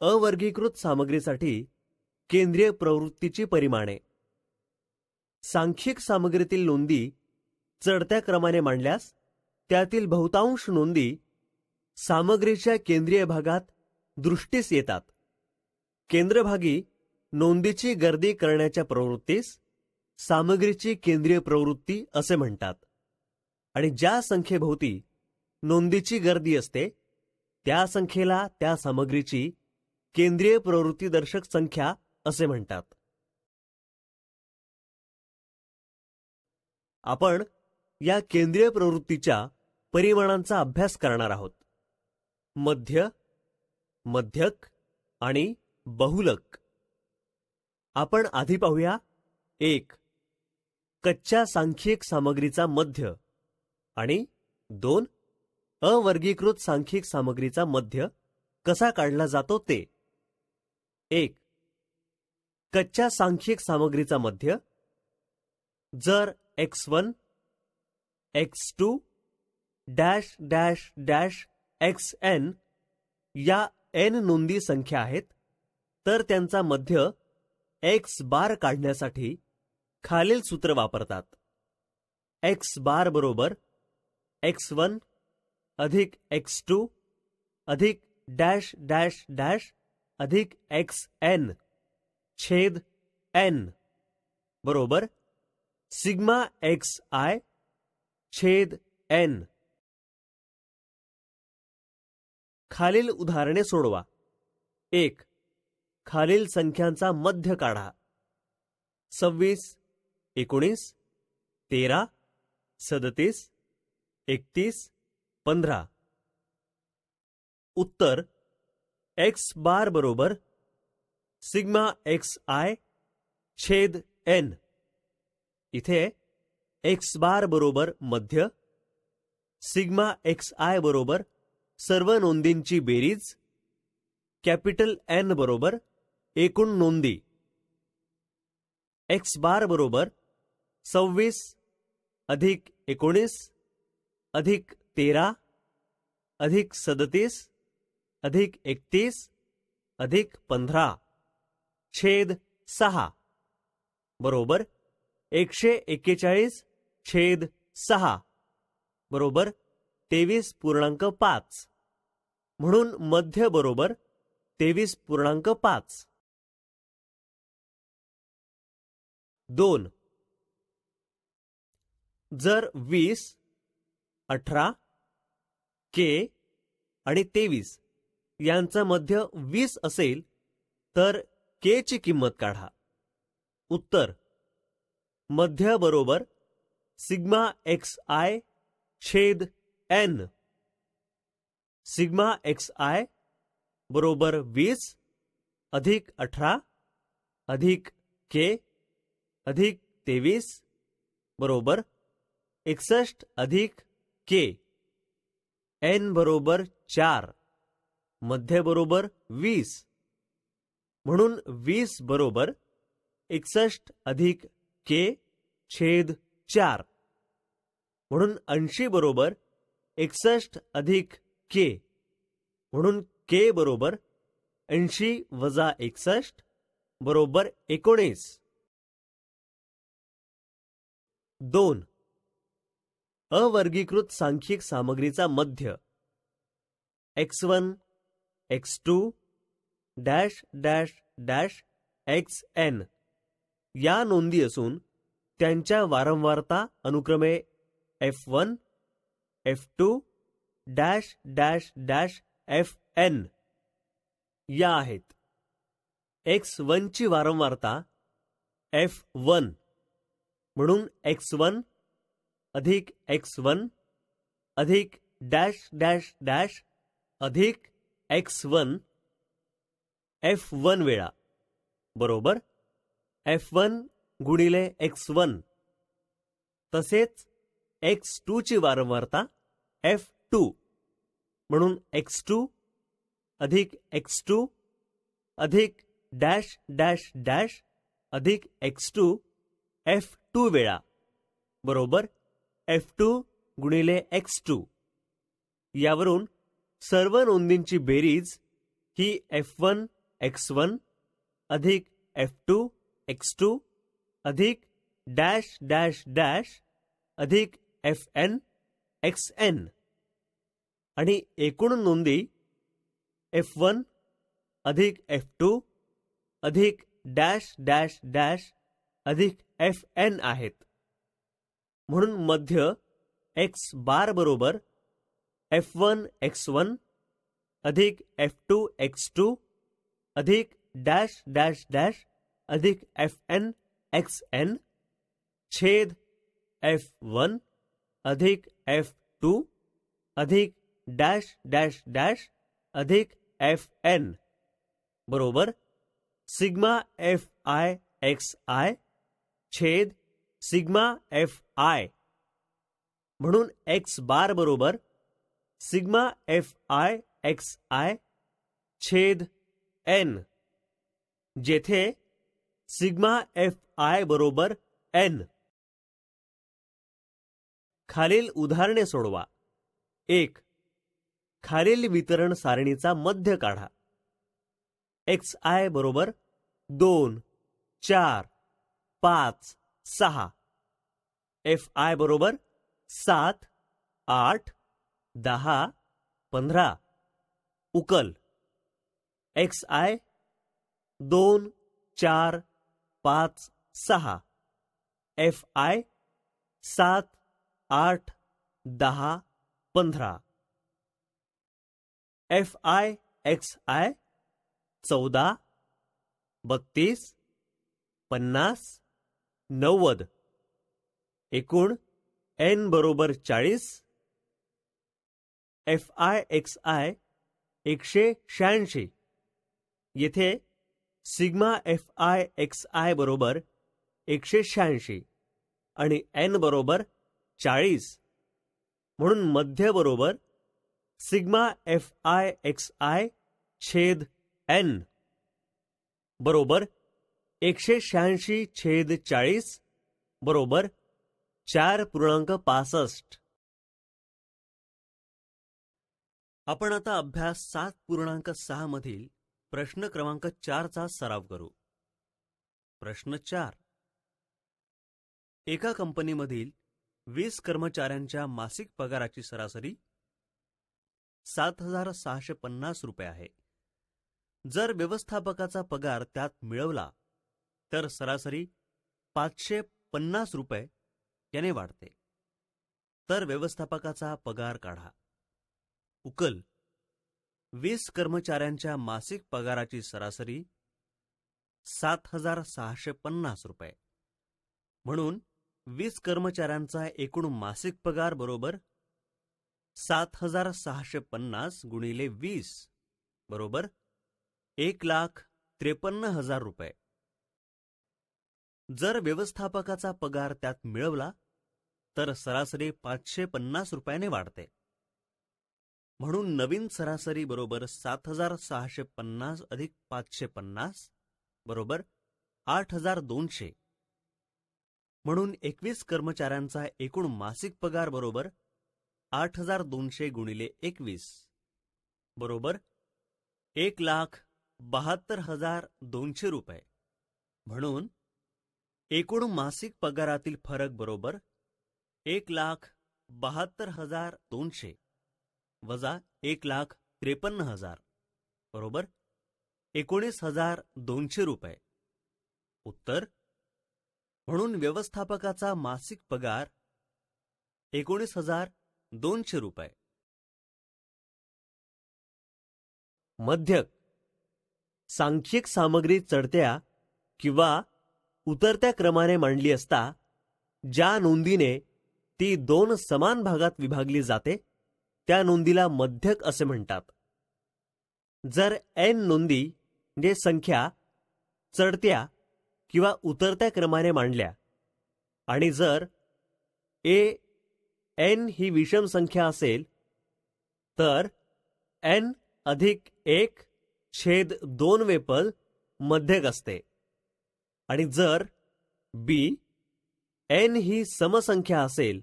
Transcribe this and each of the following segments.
अवर्गीकृत सामग्रीसाठी केंद्रीय प्रवृत्तीची परिमाणे. सांख्यिक सामग्रीतील नोंदी चढत्या क्रमाने मांडल्यास त्यातील बहुतांश नोंदी सामग्रीच्या केंद्रीय भागात दृष्टीस येतात. केंद्रभागी नोंदीची गर्दी करण्याच्या प्रवृत्तीस सामग्रीची केंद्रीय प्रवृत्ती असे म्हणतात. आणि ज्या संख्येभोवती नोंदीची गर्दी असते त्या संख्येला त्या सामग्रीची केंद्रीय प्रवृत्तीदर्शक संख्या असे म्हणतात. आपण या केंद्रीय प्रवृत्तीच्या परिमाणांचा अभ्यास करणार आहोत. मध्य मध्यक आणि बहुलक. आपण आधी पाहूया. एक कच्च्या सांख्यिक सामग्रीचा मध्य आणि दोन अवर्गीकृत सांख्यिक सामग्रीचा मध्य कसा काढला जातो ते. एक. कच्च्या सांख्यिक सामग्रीचा मध्य. जर X one X two dash dash dash X N या एन नोंदी संख्या आहेत तर त्यांचा मध्य एक्स बार काढण्यासाठी खालील सूत्र वापरतात. एक्स बार बरोबर एक्स वन अधिक एक्स टू अधिक डॅश डॅश डॅश अधिक एक्स एन छेद एन. बरोबर? सिग्मा एक्स आय छेद एन. खालील उदाहरणे सोडवा. एक खालील संख्यांचा मध्य काढा. सव्वीस एकोणीस तेरा सदतीस एकतीस पंधरा. उत्तर एक्स बार बरोबर सिग्मा एक्स आय छेद एन इथे एक्स बार बरोबर मध्य सिग्मा एक्स आय बरोबर सर्व नोंदींची बेरीज कॅपिटल एन बरोबर एकूण नोंदी. एक्स बार बरोबर सव्वीस अधिक एकोणीस अधिक तेरा अधिक सदतीस अधिक एकतीस अधिक पंधरा छेद सहा. बरोबर? एकशे एक्केचाळीस छेद सहा. बरोबर? तेवीस पूर्णांक पाच. म्हणून मध्य बरोबर तेवीस पूर्णांक पाच. दोन. जर वीस अठरा के आणि तेवीस यांचं मध्य वीस असेल, तर के ची किंमत काढा. उत्तर, मध्य बरोबर सिग्मा एक्स आय छेद एन. सिग्मा एक्स आय बरोबर वीस अधिक अठरा अधिक के अधिक तेवीस बरोबर एकसष्ट अधिक के. एन बरोबर चार. मध्य बरोबर वीस. म्हणून वीस बरोबर एकसष्ट अधिक के छेद चार. म्हणून ऐंशी बरोबर एकसष्ट अधिक के. म्हणून के बरोबर ऐंशी वजा एकसष्ट बरोबर एकोणीस. दोन. अवर्गीकृत सांख्यिक सामग्रीचा मध्य. X one X two dash dash dash X N. या नोंदी असून त्यांच्या वारंवारता अनुक्रमे F one F two dash dash dash F N या आहेत. एक्स वनची वारंवारता एफ वन म्हणून एक्स वन अधिक एक्स वन अधिक डॅश डॅश डॅश अधिक एक्स वन एफ वन वेळा. बरोबर? एफ वन गुणिले एक्स वन तसेच एक्स टू ची वारंवारता एफ टू म्हणून एक्स टू अधिक एक्स टू अधिक डॅश डॅश डॅश अधिक एक्स टू एफ टू वेळा. बरोबर? एफ टू गुणिले एक्स टू यावरून सर्व नोंदींची बेरीज ही एफ वन एक्स वन अधिक एफ टू एक्स टू अधिक डॅश डॅश डॅश अधिक एफ एन एक्स एन आणि एकूण नोंदी एफ वन अधिक एफ टू अधिक डॅश डॅश डॅश अधिक एफ एन आहेत. म्हणून मध्य एक्स बार बरोबर एफ़ वन एक्स वन अधिक एफ़ टू एक्स टू अधिक डैश डॅश डॅश अधिक एफ़ एन एक्स एन छेद एफ़ वन अधिक एफ़ टू अधिक डॅश डॅश डॅश अधिक एफ़ एन बरोबर? Sigma F I X I छेद सिग्मा एफ़ आय म्हणून एक्स बार बरोबर sigma F I X I छेद एन जेथे सिग्मा एफ आय बरोबर एन. खालील उदाहरणे सोडवा. एक खालील वितरण सारणीचा मध्य काढा. एक्स आय बरोबर दोन चार पाच सहा. एफ आय बरोबर सात आठ दहा पंधरा उकल. एक्स आय दोन चार पाच सहा. एफ आय सात आठ दहा पंधरा. एफ आय एक्स आय चौदा बत्तीस पन्नास नव्वद. एकूण एन बरोबर चाळीस एफ आय एक्स आय एकशे शहाऐंशी. येथे sigma F I X I बरोबर एकशे शहाऐंशी आणि एन बरोबर चाळीस. म्हणून मध्य बरोबर sigma F I X I छेद एन बरोबर एकशे शहाऐंशी छेद चाळीस बरोबर चार पूर्णांक पासष्ट. आपण आता अभ्यास सात पूर्णांक सहा मधील प्रश्न क्रमांक चारचा सराव करू. प्रश्न चार. एका कंपनीमधील वीस कर्मचाऱ्यांच्या मासिक पगाराची सरासरी सात हजार सहाशे पन्नास रुपये आहे. जर व्यवस्थापकाचा पगार त्यात मिळवला तर सरासरी पाचशे पन्नास रुपये याने वाढते. तर व्यवस्थापकाचा पगार काढा. उकल. वीस कर्मचाऱ्यांच्या मासिक पगाराची सरासरी सात हजार सहाशे पन्नास रुपये. म्हणून वीस कर्मचाऱ्यांचा एकूण मासिक पगार बरोबर सात हजार सहाशे पन्नास गुणिले वीस बरोबर एक लाख त्रेपन्न हजार रुपये. जर व्यवस्थापकाचा पगार त्यात मिळवला तर सरासरी पाचशे पन्नास रुपयाने वाढते. म्हणून नवीन सरासरी बरोबर सात हजार सहाशे पन्नास अधिक पाचशे पन्नास बरोबर आठ हजार दोनशे. म्हणून एकवीस कर्मचाऱ्यांचा एकूण मासिक पगार बरोबर आठ हजार दोनशे गुणिले एकवीस बरोबर एक लाख बहात्तर हजार दोनशे रुपये. म्हणून एकूण मासिक पगारातील फरक बरोबर एक लाख बहात्तर हजार दोनशे. वजा एक लाख त्रेपन्न हजार. बरोबर? एकोणीस हजार दोनशे रुपये. उत्तर? म्हणून व्यवस्थापकाचा मासिक पगार एकोणीस हजार दोनशे रुपये. मध्यक. सांख्यिक सामग्री चढत्या किंवा उतरत्या क्रमाने मांडली असता ज्या नोंदीने ती दोन समान भागात विभागली जाते त्या नोंदीला मध्यक असे म्हणतात. जर एन नोंदी म्हणजे संख्या चढत्या किंवा उतरत्या क्रमाने मांडल्या आणि जर ए एन ही विषम संख्या असेल तर एन अधिक एक छेद दोन वेपल मध्यक असते. आणि जर बी एन ही समसंख्या असेल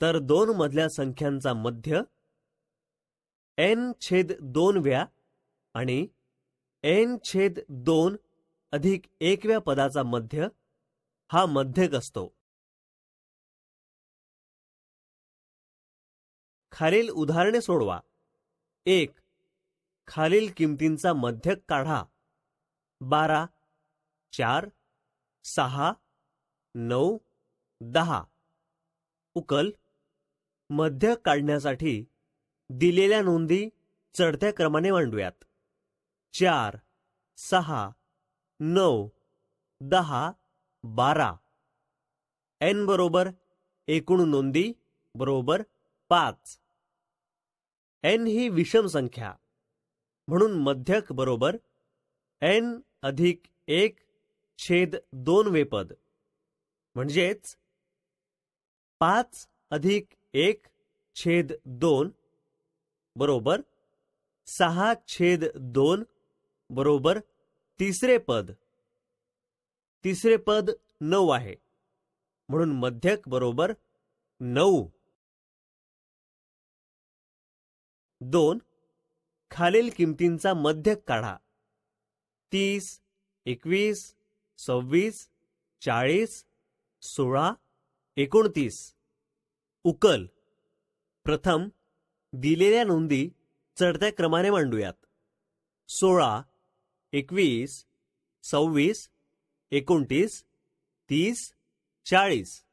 तर दोन मधल्या संख्यांचा मध्य एन छेद दोन व्या आणि एन छेद दोन अधिक एकव्या पदाचा मध्य हा मध्यक असतो. खालील उदाहरणे सोडवा. एक खालील किमतींचा मध्यक काढा. बारा चार सहा नऊ दहा. उकल मध्य काढण्यासाठी दिलेल्या नोंदी चढत्या क्रमाने मांडूयात. चार सहा नऊ दहा बारा. एन बरोबर एकूण नोंदी बरोबर पाच. एन ही विषम संख्या. म्हणून मध्यक बरोबर एन अधिक एक छेद दोन वेपद. म्हणजेच पाच अधिक एक छेद दोन बरोबर सहा छेद दोन बरोबर तिसरे पद. तिसरे पद नऊ आहे. म्हणून मध्यक बरोबर नऊ. दोन खालील किमतींचा मध्यक काढा. तीस एकवीस सव्वीस चाळीस सोळा एकोणतीस. उकल. प्रथम दिलेल्या नोंदी चढत्या क्रमाने मांडूयात. सोळा एकवीस सव्वीस एकोणतीस तीस चाळीस.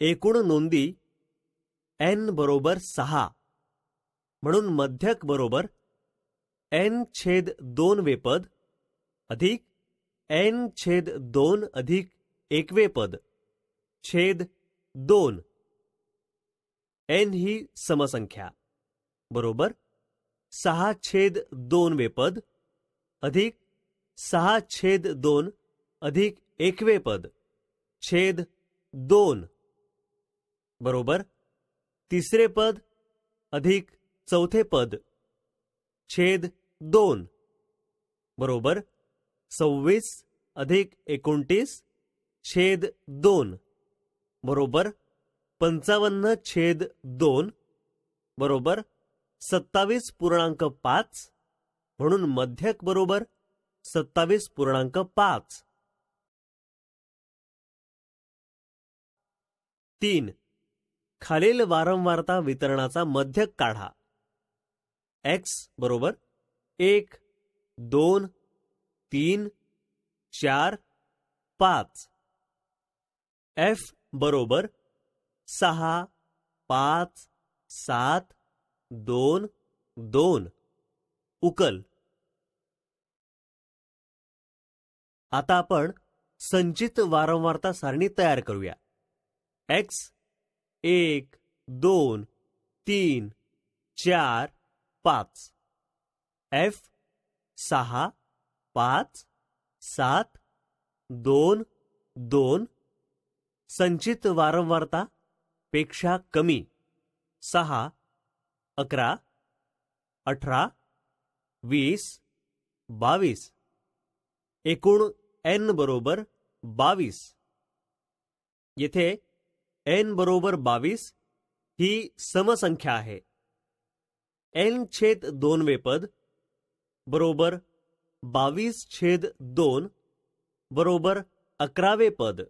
एकूण नोंदी एन बरोबर सहा. म्हणून मध्यक बरोबर एन छेद दोन वेपद अधिक एन छेद दोन अधिक एकवेपद छेद दोन. एन ही समसंख्या. बरोबर? सहा छेद दोन वेपद अधिक सहा छेद दोन अधिक एकवे पद छेद दोन. बरोबर? तिसरे पद अधिक चौथे पद छेद दोन. बरोबर? सव्वीस अधिक एकोणतीस छेद दोन. बरोबर? पंचावन्न छेद दोन बरोबर सत्तावीस पूर्णांक पाच म्हणून मध्यक बरोबर सत्तावीस पूर्णांक पाच. तीन. खालील वारंवारता वितरणाचा मध्यक काढा. एक्स बरोबर एक दोन तीन चार पाच. एफ बरोबर सहा, पाच, सात, दोन दोन. उकल. आता आपण संचित वारंवारता सारणी तयार करूया. एक्स एक, दोन, तीन, चार, पाच. एफ़ सहा, पाच, सात, दोन दोन. संचित वारंवारता पेक्षा कमी. सहा, अकरा, अठरा, वीस, बावीस. एकूण एन बरोबर बावीस. येथे एन बरोबर बावीस ही समसंख्या आहे. एन छेद दोन वेपद बरोबर बावीस छेद दोन बरोबर अकरावे पद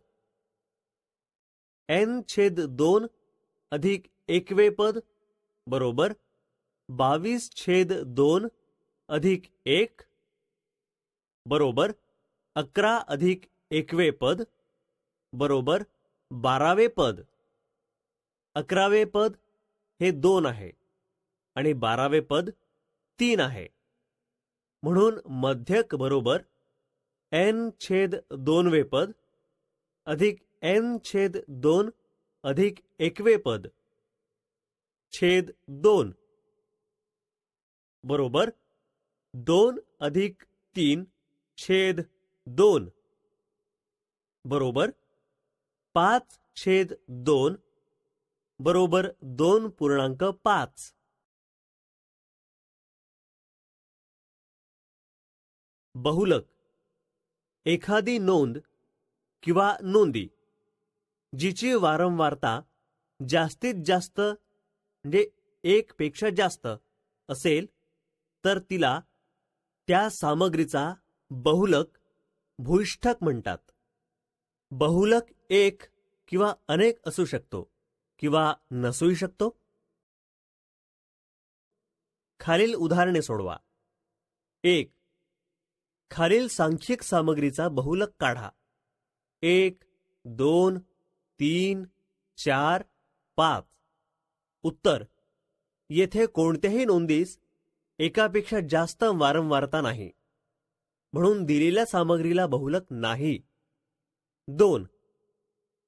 एन छेद दोन अधिक एकवे पद बरोबर? बावीस छेद दोन अधिक एक बरोबर? अकरा अधिक एकवे पद बरोबर? बारावे पद. अकरावे पद हे दोन आहे आणि बारावे पद तीन आहे. म्हणून मध्यक बरोबर एन छेद दोनवे पद अधिक एन छेद दोन अधिक एकवे पद. छेद दोन. बरोबर? दोन अधिक तीन छेद दोन. बरोबर? पाच छेद दोन. बरोबर दोन पूर्णांक पाच. बहुलक. एखादी नोंद किंवा नोंदी. जिची वारंवारता जास्तीत जास्त म्हणजे एक पेक्षा जास्त असेल तर तिला त्या सामग्रीचा बहुलक भूष्ठक म्हणतात. बहुलक एक किंवा अनेक असू शकतो किंवा नसूही शकतो. खालील उदाहरणे सोडवा. एक खालील सांख्यिक सामग्रीचा बहुलक काढा. एक दोन तीन चार पाच. उत्तर. येथे कोणत्याही नोंदीस एकापेक्षा जास्त वारंवारता नाही. म्हणून दिलेल्या सामग्रीला बहुलक नाही. दोन.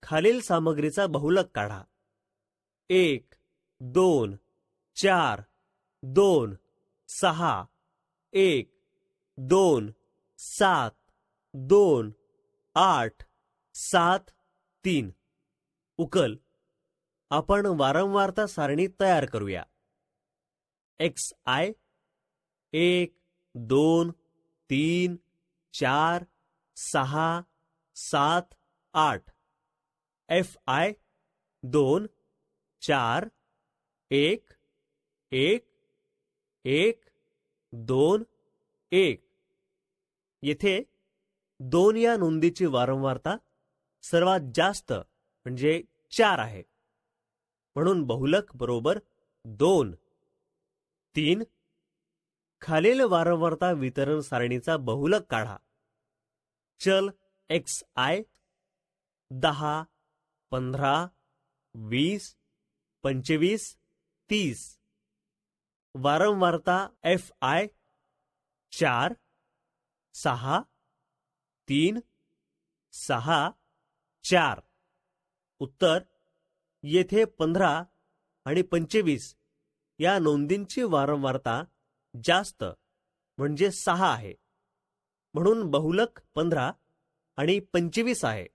खालील सामग्रीचा बहुलक काढा. एक दोन चार दोन सहा. एक दोन सात दोन आठ सात तीन. उकल. आपण वारंवारता सारणी तयार करूया. एक्स आय एक, दोन, तीन, चार, सहा, सात, आठ. एफ़ आय दोन, चार, एक एक एक, दोन, एक. येथे दोन या नोंदीची वारंवारता सर्वात जास्त म्हणजे चार आहे. म्हणून बहुलक बरोबर दोन. तीन. खालील वारंवारता वितरण सारणीचा बहुलक काढा. चल एक्स आय दहा पंधरा वीस पंचवीस तीस. वारंवारता एफ आय चार सहा तीन सहा चार. उत्तर येथे पंधरा आणि पंचवीस या नोंदींची वारंवारता जास्त म्हणजे सहा आहे. म्हणून बहुलक पंधरा आणि पंचवीस आहे.